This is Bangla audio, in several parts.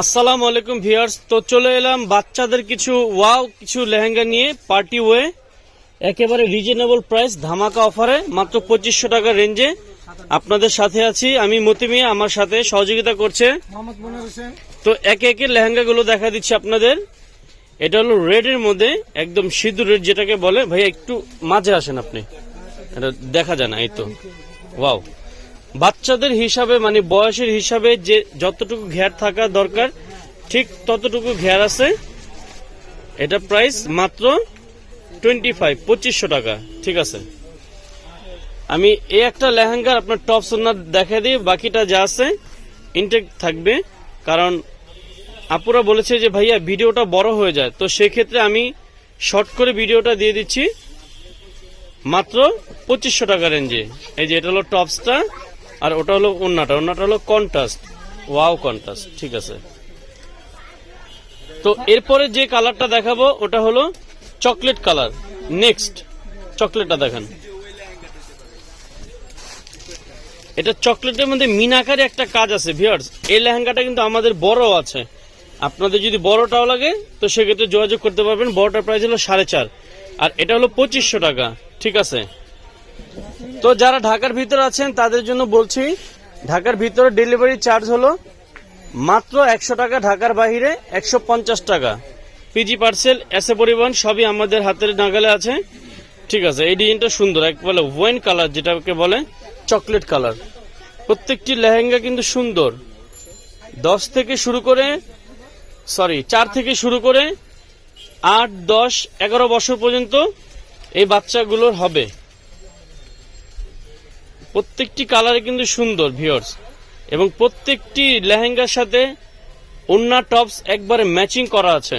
আসসালামু আলাইকুম ভিউয়ার্স। তো চলে এলাম বাচ্চাদের কিছু ওয়াও, কিছু লেহেঙ্গা নিয়ে পার্টি ওয়ে। একেবারে রিজনেবল প্রাইস ধামাকা অফারে মাত্র পঁচিশশো টাকা রেঞ্জে আপনাদের সাথে আছি আমি মতিমিয়া আমার সাথে সহযোগিতা করছে। তো একে একে লেহেঙ্গাগুলো দেখা দিচ্ছি আপনাদের। এটা হলো রেডের মধ্যে, একদম সিঁদুর রেড যেটাকে বলে। ভাই একটু মাঝে আসেন আপনি। এটা দেখা যায় না, এই তো। ওয়াও বাচ্চাদের হিসাবে মানে বয়সের হিসাবে যে যতটুকু ঘের থাকা দরকার, ঠিক ততটুকু ঘের আছে। এটা প্রাইস মাত্র টোয়েন্টি ফাইভ পঁচিশশো টাকা, ঠিক আছে। আমি এই একটা লেহেঙ্গার আপনার টপ সোনার দেখা দিই, বাকিটা যা আছে ইনটেক থাকবে। কারণ আপুরা বলেছে যে, ভাইয়া, ভিডিওটা বড় হয়ে যায়। তো সেক্ষেত্রে আমি শর্ট করে ভিডিওটা দিয়ে দিচ্ছি। মাত্র পঁচিশশো টাকা রেঞ্জে এই যে, এটা হলো টপসটা আর ওটা হলো ওন্নাটা। ওন্নাটা হলো কন্টাস্ট ওয়াও কন্টাস্ট ঠিক আছে। তো এরপরে যে কালারটা দেখাবো, ওটা হলো চকলেট কালার নেক্সট চকলেটটা দেখান। এটা চকলেটের মধ্যে মিনাকারে একটা কাজ আছে ভিউয়ার্স এই লেহেঙ্গাটা কিন্তু আমাদের বড় আছে। আপনাদের যদি বড়টাও লাগে, তো সেক্ষেত্রে যোগাযোগ করতে পারবেন। বড়টার প্রাইস হলো সাড়ে চার। আর এটা হলো পঁচিশশো টাকা। ঠিক আছে? তো যারা ঢাকার ভিতরে আছেন, তাদের জন্য বলছি, ঢাকার ভিতরে ডেলিভারি চার্জ হলো মাত্র একশো টাকা, ঢাকার বাইরে একশো পঞ্চাশ টাকা। পিজি পার্সেল এসে পরিবহন, সবই আমাদের হাতের নাগালে আছে। ঠিক আছে, এই ডিজাইনটা সুন্দর এক বলে ওয়েন কালার যেটাকে বলে চকলেট কালার প্রত্যেকটি লেহেঙ্গা কিন্তু সুন্দর। দশ থেকে শুরু করে সরি চার থেকে শুরু করে আট, দশ, এগারো বছর পর্যন্ত এই বাচ্চাগুলোর হবে। প্রত্যেকটি কালারে কিন্তু সুন্দর ভিওর্স এবং প্রত্যেকটি লেহেঙ্গার সাথে ওন্না টপস একবারে ম্যাচিং করা আছে।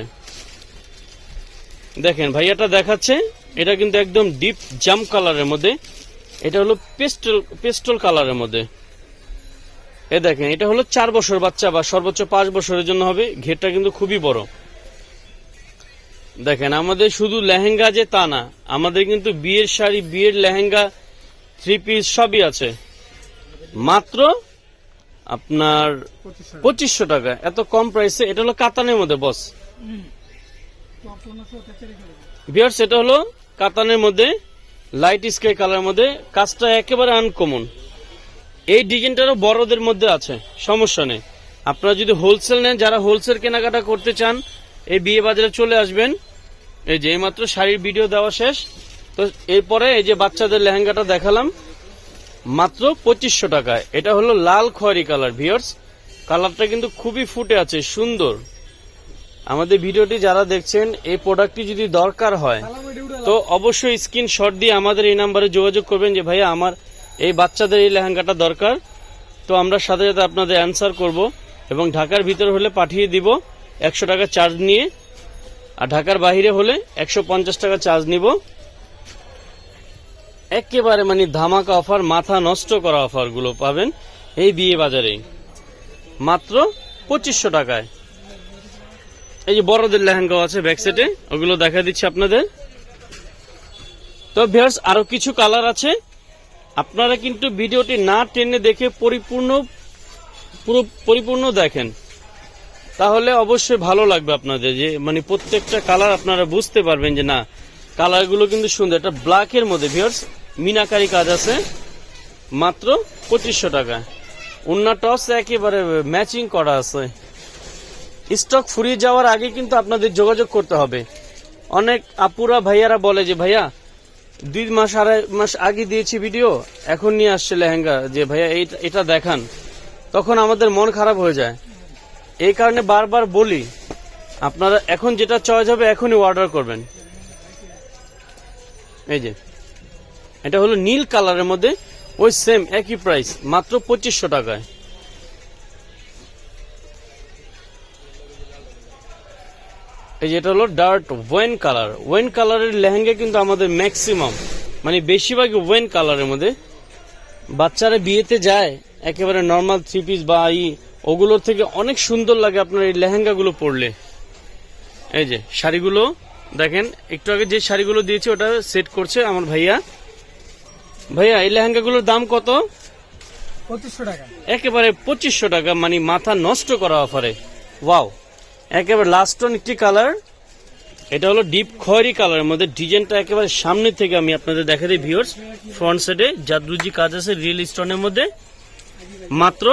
দেখেন, ভাইয়াটা দেখাচ্ছে, এটা কিন্তু একদম ডিপ জাম কালারের মধ্যে। এটা হলো পেস্টল পেস্টল কালারের মধ্যে। এ দেখেন, এটা হলো চার বছর বাচ্চা বা সর্বোচ্চ পাঁচ বছরের জন্য হবে, ঘেরটা কিন্তু খুবই বড়। দেখেন, আমাদের শুধু লেহেঙ্গা যে তা না, আমাদের কিন্তু বিয়ের শাড়ি, বিয়ের লেহেঙ্গা থ্রি পিস সবই আছে। মাত্র আপনার পঁচিশশো টাকা। এত কম প্রাইসে এটা হলো কাতানের মধ্যে বস বিয়ার্স এটা হলো কাতানের মধ্যে লাইট স্কাই কালারের মধ্যে, কাজটা একেবারে আনকমন এই ডিজাইনটারও বড়দের মধ্যে আছে, সমস্যা নেই। আপনারা যদি হোলসেল নেন, যারা হোলসেল কেনাকাটা করতে চান, এই বিয়ে বাজারে চলে আসবেন। এই যে এইমাত্র শাড়ির ভিডিও দেওয়া শেষ। তো এরপরে এই যে বাচ্চাদের লেহেঙ্গাটা দেখালাম, মাত্র পঁচিশশো টাকায় এটা হলো লাল খয়েরি কালার ভিওর্স কালারটা কিন্তু খুবই ফুটে আছে, সুন্দর। আমাদের ভিডিওটি যারা দেখছেন, এই প্রোডাক্টটি যদি দরকার হয়, তো অবশ্যই স্ক্রিনশট দিয়ে আমাদের এই নাম্বারে যোগাযোগ করবেন যে, ভাইয়া, আমার এই বাচ্চাদের এই লেহেঙ্গাটা দরকার। তো আমরা সাথে সাথে আপনাদের অ্যান্সার করব এবং ঢাকার ভিতরে হলে পাঠিয়ে দিব একশো টাকা চার্জ নিয়ে, আর ঢাকার বাইরে হলে একশো পঞ্চাশ টাকা চার্জ নিব। একেবারে মানে ধামাকা অফার, মাথা নষ্ট করা অফারগুলো পাবেন এই বিয়ে বাজারেই। মাত্র পঁচিশশো টাকায়। এই যে বড়দের লেহেঙ্গাও আছে ব্যাক সেটে ওগুলো দেখা দিচ্ছি আপনাদের। তো ভিউয়ার্স আরও কিছু কালার আছে। আপনারা কিন্তু ভিডিওটি না টেনে দেখে পরিপূর্ণ, পুরো পরিপূর্ণ দেখেন। তাহলে অবশ্যই ভালো লাগবে আপনাদের যে মানে প্রত্যেকটা কালার আপনারা বুঝতে পারবেন যে না কালারগুলো কিন্তু সুন্দর। এটা ব্ল্যাকের মধ্যে ভিউয়ার্স মিনাকারি কাজ আছে, মাত্র পঁচিশশো টাকা। উন্না টস একেবারে ম্যাচিং করা আছে। স্টক ফুরিয়ে যাওয়ার আগে কিন্তু আপনাদের যোগাযোগ করতে হবে। অনেক আপুরা, ভাইয়ারা বলে যে, ভাইয়া, দুই মাস, আড়াই মাস আগে দিয়েছি ভিডিও, এখন নিয়ে আসছে লেহেঙ্গা। যে, ভাইয়া এটা দেখান। তখন আমাদের মন খারাপ হয়ে যায়। এই কারণে বারবার বলি, আপনারা এখন যেটা চয়েস হবে, এখনই অর্ডার করবেন। এই যে। এটা হলো নীল কালারের মধ্যে ওই সেম একই প্রাইস মাত্র পঁচিশশো টাকায়। এই যেটা হলো ডার্ট ওয়েন কালার ওয়েন কালারের লেহেঙ্গা কিন্তু আমাদের ম্যাক্সিমাম মানে বেশিরভাগই ওয়েন কালারের মধ্যে। বাচ্চারা বিয়েতে যায়, একেবারে নর্মাল থ্রি পিস বা ই, ওগুলোর থেকে অনেক সুন্দর লাগে আপনার এই লেহেঙ্গাগুলো পরলে। এই যে শাড়িগুলো, দেখেন, একটু আগে যে শাড়িগুলো দিয়েছি, ওটা সেট করছে আমার ভাইয়া। ভাইয়া এই লেহেঙ্গাগুলোর দাম কত? পঁচিশশো টাকা। একেবারে পঁচিশশো টাকা মানে মাথা নষ্ট করা অফারে। ওয়াও একেবারে লাস্ট অন একটি কালার এটা হলো ডিপ খয়েরি কালারের মধ্যে ডিজাইনটা একেবারে সামনে থেকে আমি আপনাদের দেখা দিই ভিউয়ার্স ফ্রন্ট সাইডে জাদরুজি কাজ আছে রিয়েল স্টোনের মধ্যে। মাত্র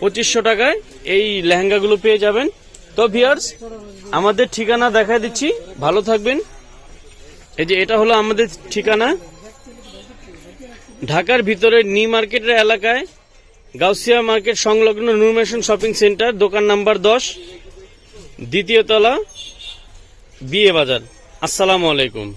পঁচিশশো টাকায় এই লেহেঙ্গাগুলো পেয়ে যাবেন। তো ভিউয়ার্স আমাদের ঠিকানা দেখাই দিচ্ছি ভালো থাকবেন। এই যে এটা হলো আমাদের ঠিকানা। ঢাকার ভিতরে নি মার্কেটের এলাকায় গাউসিয়া মার্কেট সংলগ্ন নুরমেশন শপিং সেন্টার, দোকান নাম্বার দশ দ্বিতীয়তলা বিয়ে বাজার। আসসালামু আলাইকুম।